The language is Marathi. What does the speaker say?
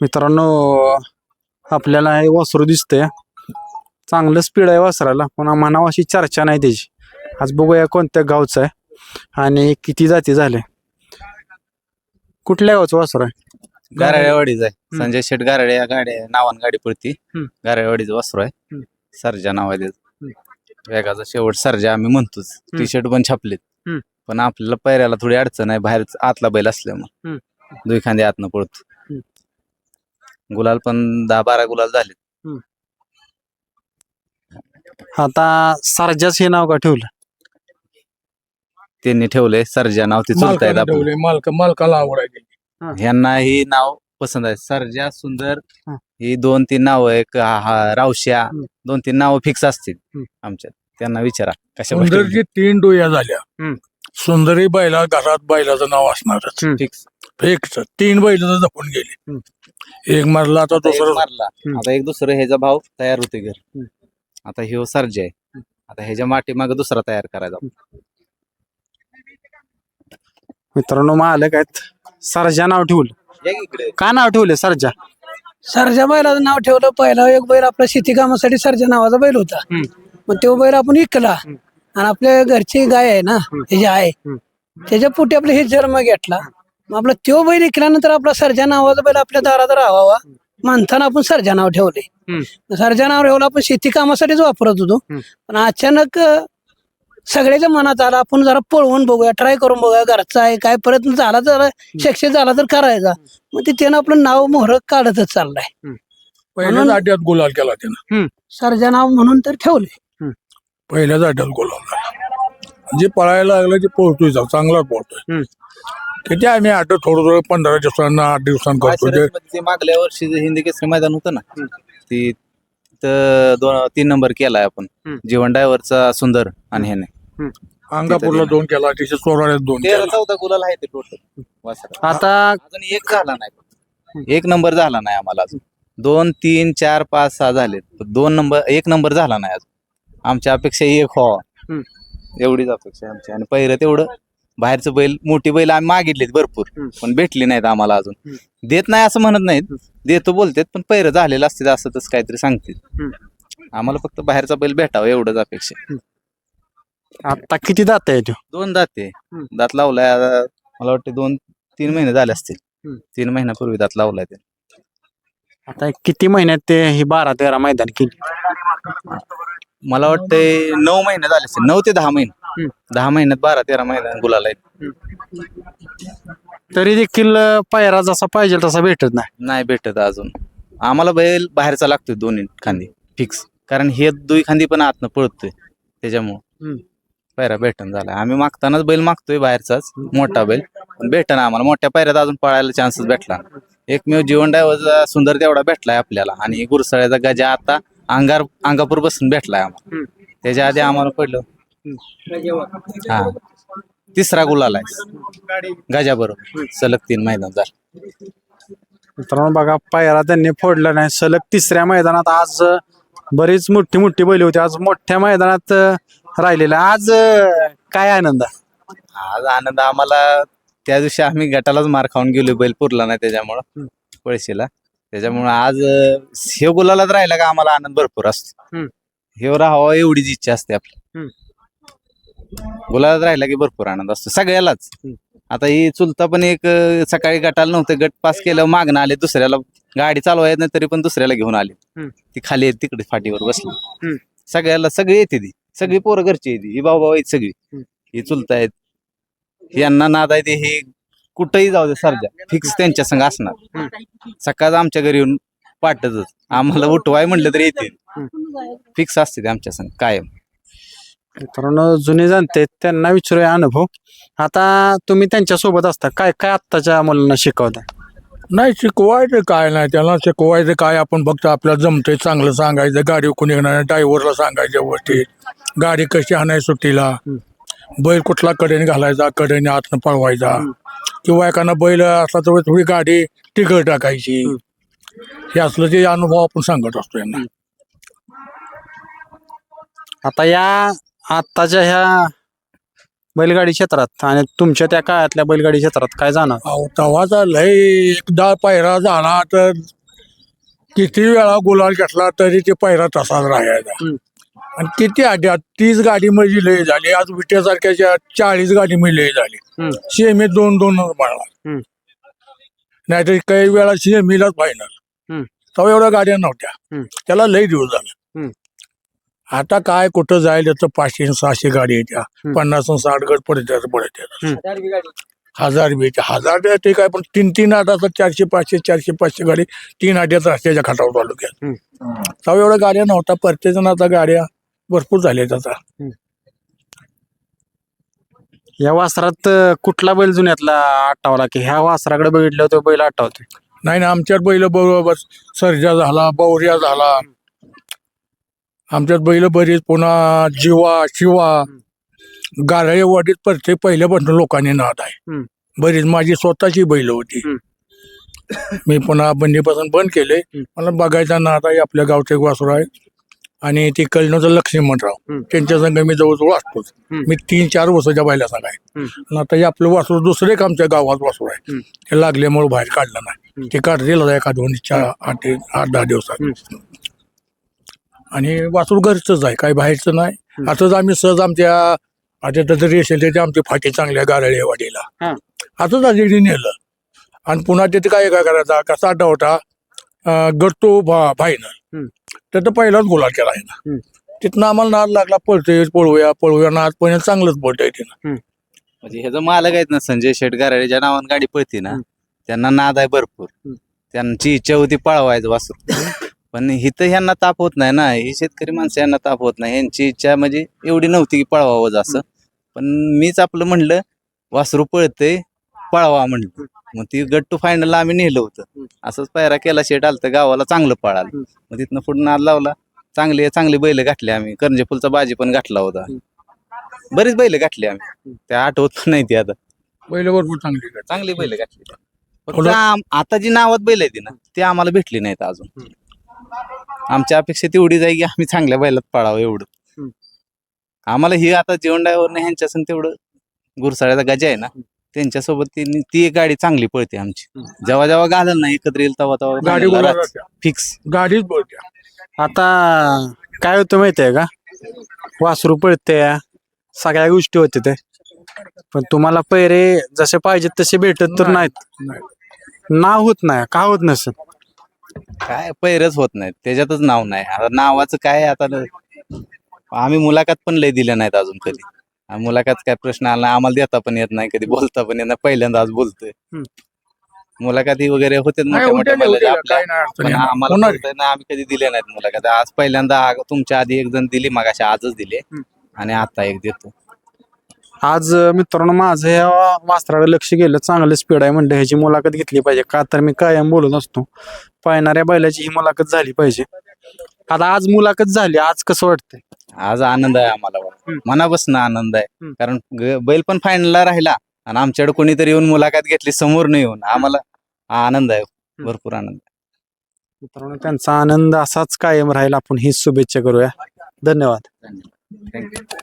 मित्रांनो आपल्याला हे वासरू दिसतंय. चांगलं स्पीड आहे वासराला पण आम्हाला अशी चर्चा नाही त्याची. आज बघूया कोणत्या गावचं आहे आणि किती जाती झाले. कुठल्या गावचं वासरू आहे? गाराळेवाडीच आहे. हम्म. संजय शेठ गाराळे या गाडी नावान गाडी पडती हम्म. गाराळेवाडीचं वासरू आहे. हम्म. सर्जा नाव आहे त्याचं. वेगाचा शेवट सर्जा आम्ही म्हणतोच. टी शर्ट पण छापलेत. हम्म. पण आपल्याला पैऱ्याला थोडी अडचण आहे बाहेर आतला बैल असल्यामुळे. हम्म. दुई खांदे आतनं पडतो गुलाल पण दहा बारा गुलाल झाले आता सरजाच हे नाव का ठेवलं? त्यांनी ठेवलंय सर्जा नाव ते चुलतायत मालकाला आपलं. ठेवले मालक मालकाला आवड आहे ह्यांना ही नाव पसंत आहे. सर्जा सुंदर हा. ही दोन तीन नाव एक हा- रावश्या हम्म. दोन तीन नावं फिक्स असतील हम्म. आमच्यात. त्यांना विचारा कशा सुंदरची तीन डोया झाल्या. हम्म. सुंदरी बैला घरात बैलाचं नाव असणारच. हम्म. फिक्स फिक्स तीन बैल तर जपून गेले. हम्म. एक मारला आता दुसरा. मारला. आता एक दुसरं ह्याचा भाव तयार होते घर. आता ह्यो सर्ज आहे. आता ह्याच्या माटी माग दुसरा तयार करायचा. मित्रांनो मालक आहेत. सरजा नाव ठेवलं. या की इकडे. का नाव ठेवले सरजा? सरजा बैलाचं नाव ठेवलं. पहिला एक बैल आपल्या शेती कामासाठी सरजा नावाचा बैल होता. हम्म. मग तो बैल आपण विकला. आणि आपल्या घरची गाय आहे ना त्याची आहे त्याच्या पोटी आपला हे जन्म घेतला. मग आपला तो बैल विकल्यानंतर आपला सरजा नावाचा बैल आपल्या दारात राहावा. माणसानं आपण सरजा नाव ठेवले. सरजा नाव ठेवलं आपण शेती कामासाठीच वापरत होतो. पण अचानक सगळ्याच्या मनात आला आपण जरा पळवून बघूया ट्राय करून बघूया घरचा आहे काय प्रयत्न झाला तर सक्सेस झाला तर करायचा. मग ते त्यानं आपलं नाव मोहर काढतच चाललंय. पहिल्याच म्हणून- आट्यात गुलाल केला त्यानं. सरजा नाव म्हणून तर ठेवले. पहिल्याच आट्यात गुलाल जे पळायला लागलं ते पोहतोय जाऊ चांगला पोहतोय किती आम्ही आठ थोडं थोडं पंधरा दिवसांना आठ दिवसांना करतो. ते माळशिरसमध्ये ते मागल्या वर्षी जे हिंदी केसरी मैदान होतं ना ती तर दोन तीन नंबर केलाय आपण. जीवन ड्रायव्हरचा सुंदर आणि ह्याने अंगापूरला दोन केला तिथे चोराड्यात दोन तेरा केला. चौदा गुलाल आहे ते टोटल आता अजून एक झाला नाही. एक नंबर झाला नाही आम्हाला अजून. दोन तीन चार पाच सहा झाले दोन नंबर एक नंबर झाला नाही अजून. आमच्या अपेक्षा एक व्हावा. हम्म. एवढीच अपेक्षा आहे आमची. आणि पहिलं तेवढं बाहेरचं बैल मोठी बैल आम्ही मागितलीत भरपूर हम्म. पण भेटली नाहीत आम्हाला अजून. देत नाही असं म्हणत नाहीत देतो बोलतेत पण पहिरं झालेलं असते असं तसं काहीतरी सांगतील. आम्हाला फक्त बाहेरचा बैल भेटावा एवढंच अपेक्षा आहे. आता किती दात आहे तो दोन दाते हम्म. दात लावलाय आता मला वाटतं दोन तीन महिने झाले असतील. हम्म. तीन महिन्यापूर्वी दात लावलाय ते आता किती महिन्यात ते ही बारा तेरा मैदान केली? मला वाटतंय नऊ महिने झाले असतील. नऊ ते दहा महिने. दहा महिन्यात बारा तेरा महिने गुलाला आहेत. तरी देखील अं, पायरा जसा पाहिजे तसा भेटत नाही. नाही भेटत अजून. आम्हाला बैल बाहेरचा लागतोय दोन्ही खांदी फिक्स कारण हे दुई खांदी पण आतनं पळतोय त्याच्यामुळं. हम्म. पायरा भेटन झाला आम्ही मागतानाच बैल मागतोय बाहेरचाच मोठा बैल. पण भेटन आम्हाला. मोठ्या पायऱ्यात अजून पळायला चान्सेस भेटला. एकमेव जीवन डायव्हरचा सुंदर तेवढा भेटलाय आपल्याला. आणि गुरसाळ्याचा गजा आता अंगार अंगापूर बसून भेटलाय आम्हाला. त्याच्या आधी आम्हाला पडलं. हा. तिसरा गुलाल आहे गजा बरोबर सलग तीन मैदान झालं. मित्रांनो बघा पायरा त्यांनी फोडला नाही. सलग तिसऱ्या मैदानात आज अं, बरीच मोठी मोठी बैल होती. आज मोठ्या मैदानात अं, राहिलेलं. आज अं, काय आनंद? आज आनंद आम्हाला त्या दिवशी आम्ही गटालाच मार खाऊन गेलो. बैल पुरला नाही त्याच्यामुळं. पळशीला. त्याच्यामुळं आज अं, हे गुलालात राहिला का आम्हाला आनंद भरपूर असतो. हम्म. हे राहावा एवढीच इच्छा असते आपली. गुलालात राहिला की भरपूर आनंद असतो सगळ्यालाच. आता ही चुलता पण एक अं, सकाळी गटाला नव्हतं गट पास केलं मागणं आले दुसऱ्याला गाडी चालवा येत नाही तरी पण दुसऱ्याला घेऊन आले. हम्म. ती खाली तिकडे फाटीवर बसली. सगळ्याला सगळी येते ती. सगळी पोरं घरची येते ही भाऊ भाऊ आहेत सगळी. ही चुलता आहेत. यांना नाद आहे ते हे कुठंही जाऊ दे सरजा फिक्स त्यांच्या संग असणार. सकाळ आमच्या घरी येऊन पाठतच. आम्हाला उठवाय म्हणलं तरी येते फिक्स असते ते आमच्या संग कायम. मित्रांनो जुने जाणते त्यांना विचारूया अनुभव. आता तुम्ही त्यांच्यासोबत असता काय काय आत्ताच्या मुलांना शिकवता नाही शिकवायचं काय नाही त्याला शिकवायचं काय आपण फक्त आपल्याला जमतंय चांगलं सांगायचं गाडी कोणी येणार ड्रायव्हरला सांगायच्या गोष्टी गाडी कशी आणायची सुट्टीला बैल कुठला कडेने घालायचा कडेने आतनं पळवायचा किंवा एखादा बैल असला तर थोडी गाडी तिकड टाकायची. हे असलं ते अनुभव आपण सांगत असतो यांना. आता या आत्ताच्या ह्या बैलगाडी क्षेत्रात आणि तुमच्या त्या काळातल्या बैलगाडी क्षेत्रात काय जाणार अहो तवाचा लय एकदा पायरा झाला तर किती वेळा गुलाल घेतला तरी ते पायरा तसाच राहायचा हम्म. आणि किती आड्या तीस गाडी म्हणजे लय झाली आज विट्यासारख्याच्या चाळीस गाडी म्हणजे लय झाली हम्म. सीएमए दोन दोन मारला हम्म. नाहीतर काही वेळा सीएमईलाच फायनल हम्म. तेव्हा एवढ्या गाड्या नव्हत्या हम्म. त्याला लय दिवस झाला. आता काय कुठं जायला तर पाचशे आणि सहाशे गाडी येत्या. पन्नास आणि साठ गट पडत पडत. हजार बीचे हजार बी ते काय पण तीन तीन आठ असतात चारशे पाचशे चारशे पाचशे गाडी तीन आठ्याच रस्त्याच्या खाटावर तालुक्यात. तेव्हा एवढ्या गाड्या नव्हता प्रत्येक आता गाड्या भरपूर झाल्यात आता. या वासरात कुठला बैल जुन्यातला आठवला की ह्या वासराकडे बघितलं तो बैल आठवतोय? नाही ना आमच्यात बैल बरोबर सर्जा झाला बौर्या झाला आमच्यात बैल बरीच पुन्हा जीवा शिवा गारळे वाडीत प्रत्येक पहिल्यापासून लोकांनी नाद आहे. बरीच माझी स्वतःची बैल होती. मी पुन्हा बंदीपासून बंद केले. मला बघायचा नाद आहे आपल्या गावचे एक वासरू आहे आणि ते कळण्याचं लक्ष्मणराव. त्यांच्या संग मी जवळजवळ असतोच. मी तीन चार वर्षाच्या बैला सांग आहे हम्म. आणि आता हे आपलं वासरू दुसरे एक आमच्या गावात वासरू आहे. ते लागल्यामुळे बाहेर काढलं नाही. ते काढलेलं एका दोन चार आठ आठ दहा दिवसात आणि वासरू घरचंच आहे काही बाहेरचं नाही. असंच आम्ही सहज आमच्या आता तर रेशन त्याच्या आमचे फाटे चांगल्या गारळे वाडीला हा. असंच आधी नेलं आणि पुन्हा तिथे काय काय करायचा कसा होता गट्टो फायनल हम्म. तर पहिलाच गोला केला आहे ना. तिथनं आम्हाला नाद लागला पळतोय पळूया पळूया नाद पण चांगलंच पळतंय तिनं म्हणजे ह्याचं मालक आहेत ना संजय शेट गाराडीच्या नावानं गाडी पळती ना. त्यांना नाद आहे भरपूर. त्यांची इच्छा होती पळवायचं वासरू पण इथं ह्यांना ताप होत नाही ना. ही शेतकरी माणसं यांना ताप होत नाही. यांची इच्छा म्हणजे एवढी नव्हती की पळवावं असं. पण मीच आपलं म्हणलं वासरू पळतंय पळवा म्हणलं. मग ती गट टू फायनल आम्ही नेलं होतं. असंच पायरा केला शेट आलं गावाला चांगलं पळालं. मग तिथनं पुढे नाद लावला. चांगले चांगले बैल गाठले आम्ही. करंजे फुलचा बाजी पण गाठला होता. बरीच बैल गाठली आम्ही. त्या आठवत पण नाही ती आता. बैल भरपूर चांगली बैल फक्त आम- आता जी नावात बैल आहे ना ती आम्हाला भेटली नाहीत अजून. आमच्या अपेक्षा तेवढीच आहे की आम्ही चांगल्या बैलात पळावं एवढं. आम्हाला ही आता जीवन ड्रायव्हर ह्यांच्या संग तेवढं गुरसाळ्याचा गजा आहे ना त्यांच्यासोबत ती गाडी चांगली पळते आमची. जेव्हा जेव्हा घालल ना एकत्र येईल तेव्हा गाडी तेव्हा. फिक्स गाडीच बोलत्या आता काय होतं माहितीये का? वासरू पळते सगळ्या गोष्टी होते ते पण तुम्हाला पैरे जसे पाहिजेत तसे भेटत तर नाही. नाहीत. नाव होत नाही का होत नसेल? काय पैरच होत नाहीत. त्याच्यातच नाव नाही. आता नावाचं काय आता आम्ही मुलाखत पण लय दिल्या नाहीत अजून कधी. मुलाखत काय प्रश्न आला नाही, आम्हाला देता पण येत नाही. कधी बोलता पण येत नाही. पहिल्यांदा आज बोलतोय. हम्म. मुलाखती वगैरे होते नाही, मोठ्या मोठ्या नाही, आपल्या. नाही पण. आम्हाला होणार. नाही, आम्ही कधी दिले नाहीत मुलाखत. आज पहिल्यांदा तुमच्या आधी एक जण दिली मगाशी आजच दिले. हम्म. आणि आता एक देतो. आज मित्रांनो माझं या वास्त्राकडे लक्ष गेलं चांगलं स्पीड आहे म्हणलं ह्याची मुलाखत घेतली पाहिजे. का तर मी कायम बोलत असतो. पाहणाऱ्या बैलाची ही मुलाखत झाली पाहिजे. आता आज मुलाखत झाली आज कसं वाटतंय? आज आनंद आहे आम्हाला. मनापासून आनंद आहे. कारण ग- बैल पण फायनलला राहिला आणि आमच्याकडे कोणीतरी येऊन मुलाखत घेतली समोर न येऊन. आम्हाला आनंद आहे. भरपूर आनंद मित्रांनो त्यांचा आनंद असाच कायम राहील. आपण ही शुभेच्छा करूया. धन्यवाद. थँक्यू